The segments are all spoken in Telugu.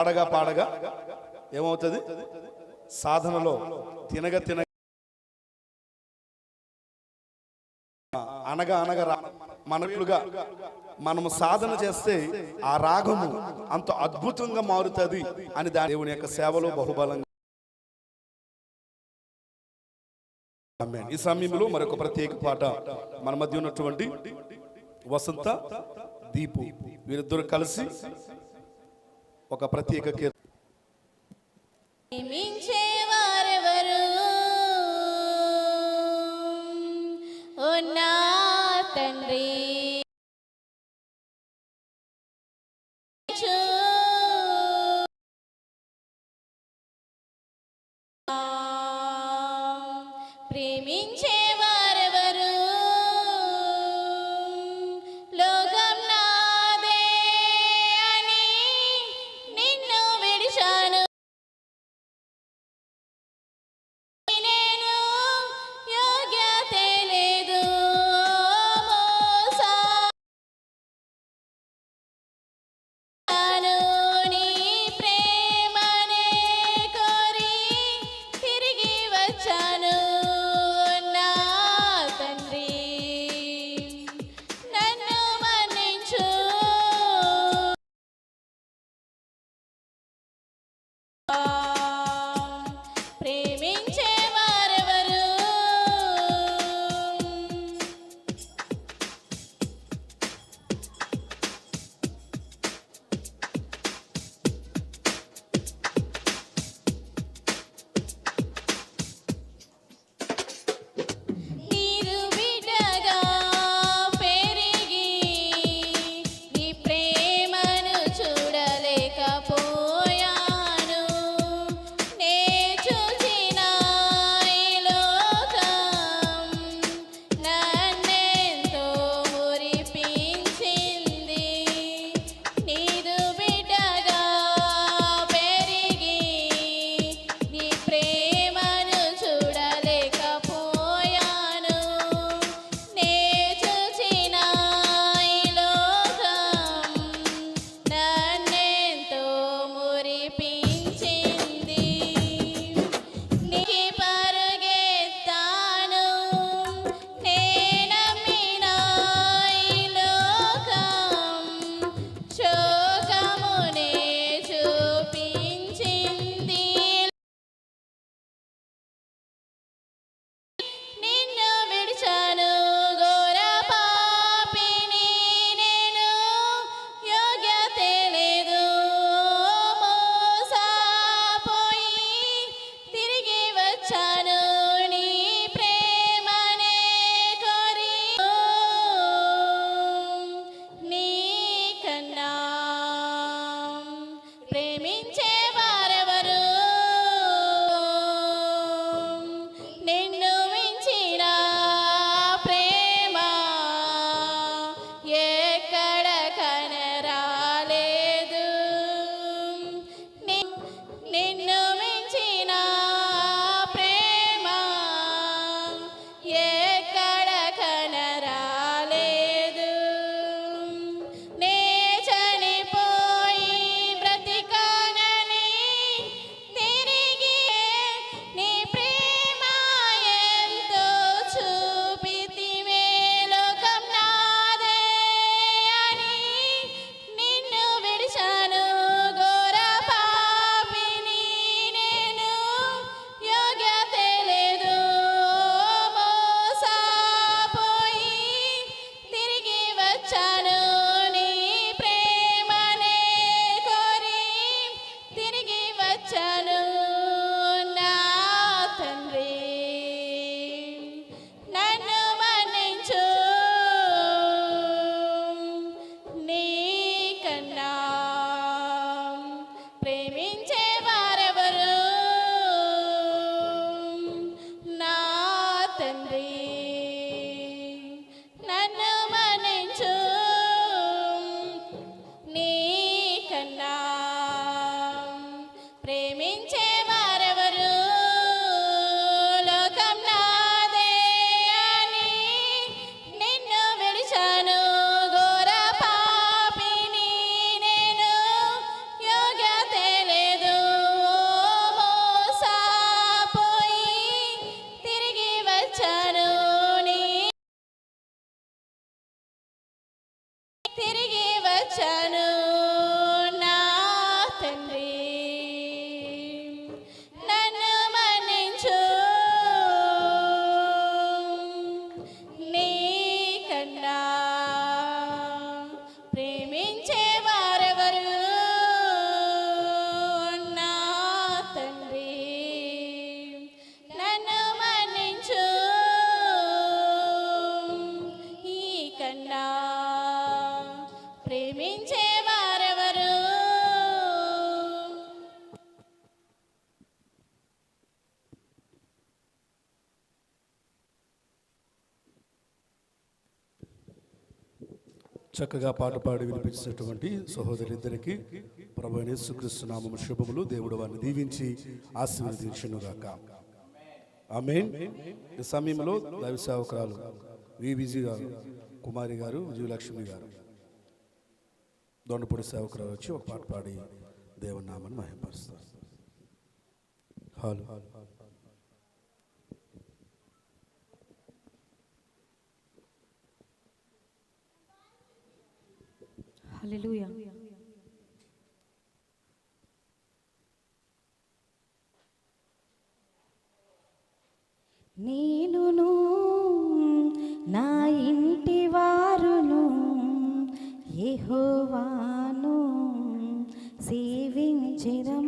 పాడగా పాడగా ఏమవుతుంది? సాధనలో తినగ తినగ అనగా అనగా మనకులుగా మనము సాధన చేస్తే ఆ రాగము అంత అద్భుతంగా మారుతుంది అని దాని దేవుని యొక్క సేవలో బహుబలంగా ఈ సమయంలో మరొక ప్రత్యేక పాట మన మధ్య ఉన్నటువంటి వసంత దీపు. వీరిద్దరు కలిసి ఒక ప్రత్యేక కీర్తన. తండ్రి. ప్రేమించే நன்றி చక్కగా పాట పాడి వినిపించినటువంటి సహోదరిద్దరికి ప్రభు యేసుక్రీస్తు శుభములు. దేవుడు వారిని దీవించి ఆశీర్వదించునుగాక. ఆమె ఈ సమయంలో దైవ సేవకురాలు గారు కుమారి గారు విజయలక్ష్మి గారు దొండపూడి సేవకురాలు వచ్చి ఒక పాట పాడి దేవుని నామాన్ని హాలు హలో హల్లెలూయా నేనును నా ఇంటి వారును ఏహోవాను సేవించిరా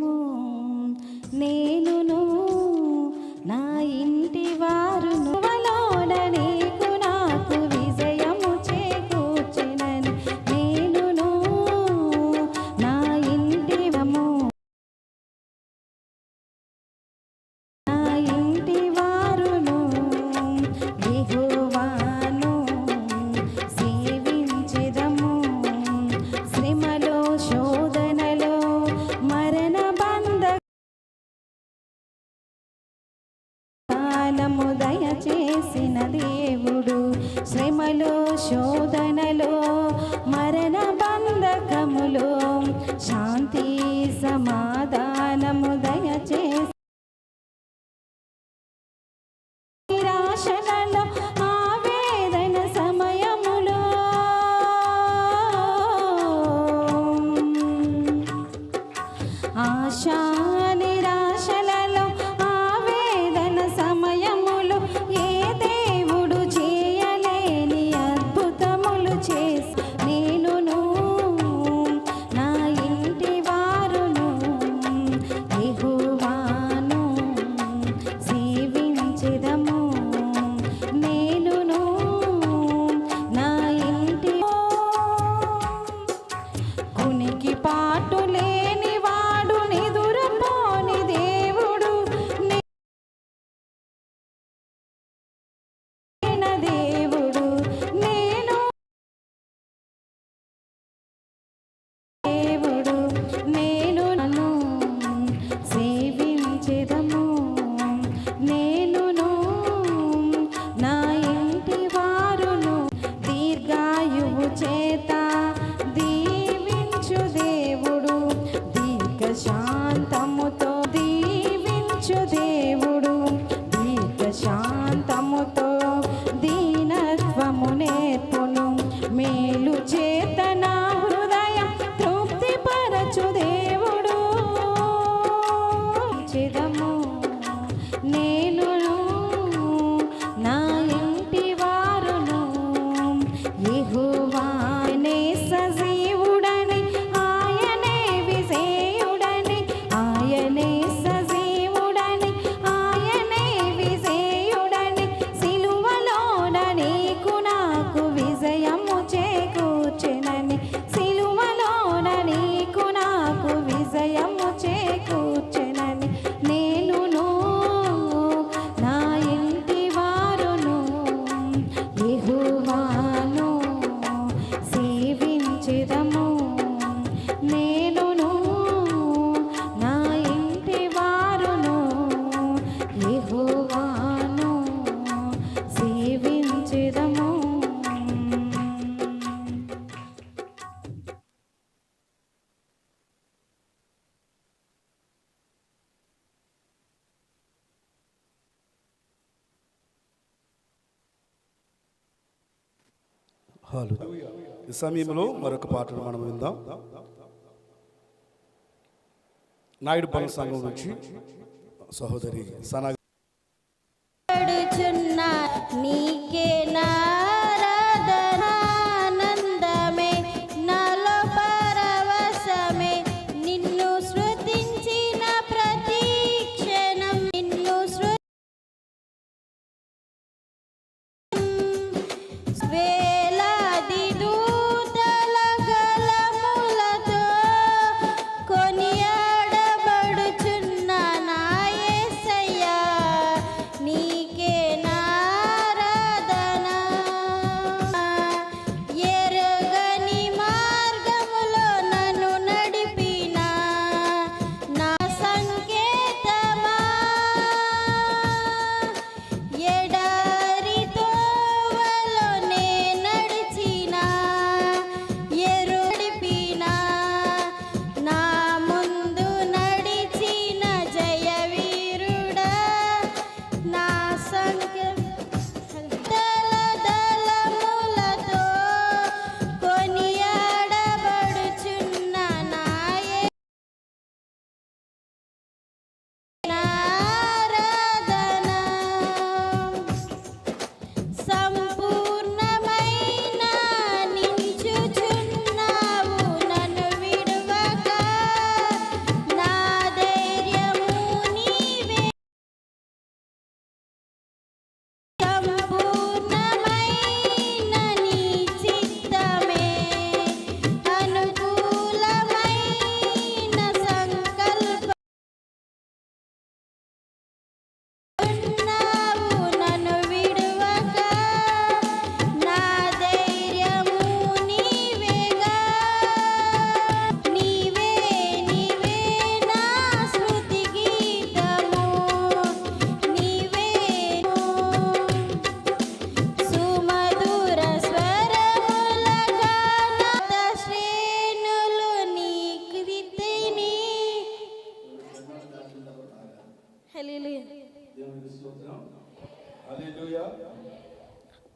ఈ సమయంలో మరొక పాటను మనం విందాం. నాయుడు పనుల సంఘం నుంచి సహోదరి సనా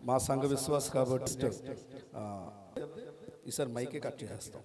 మా సంఘ విశ్వాస కాబట్టి ఈసారి మైకే కట్ చేసేస్తాం